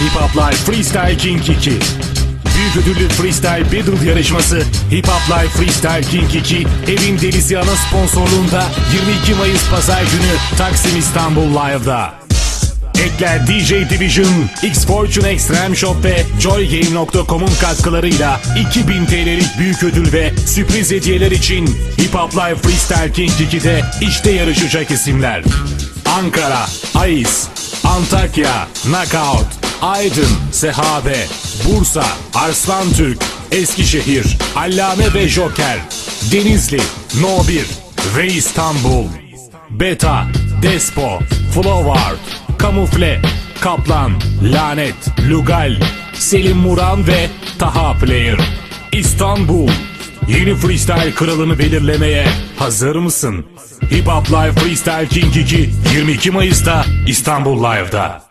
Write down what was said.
Hip Hop Live Freestyle King 2 Büyük ödüllü Freestyle Battle yarışması Hip Hop Live Freestyle King 2 Evin Delisi ana sponsorluğunda 22 Mayıs Pazar günü Taksim İstanbul Live'da. Ekler DJ Division, X Fortune Extreme Shop ve JoyGame.com'un katkılarıyla 2000 TL'lik büyük ödül ve sürpriz hediyeler için Hip Hop Live Freestyle King 2'de işte yarışacak isimler. Ankara, Ais, Antakya, Knockout, Aydın, Sehabe, Bursa, Arslan Türk, Eskişehir, Allame ve Joker, Denizli, No 1 ve İstanbul. Beta, Despo, Flowart, Kamufle, Kaplan, Lanet, Lugal, Selim Muran ve Taha Player. İstanbul. Yeni freestyle kralını belirlemeye hazır mısın? Hip Hop Live Freestyle King 2 22 Mayıs'ta İstanbul Live'da.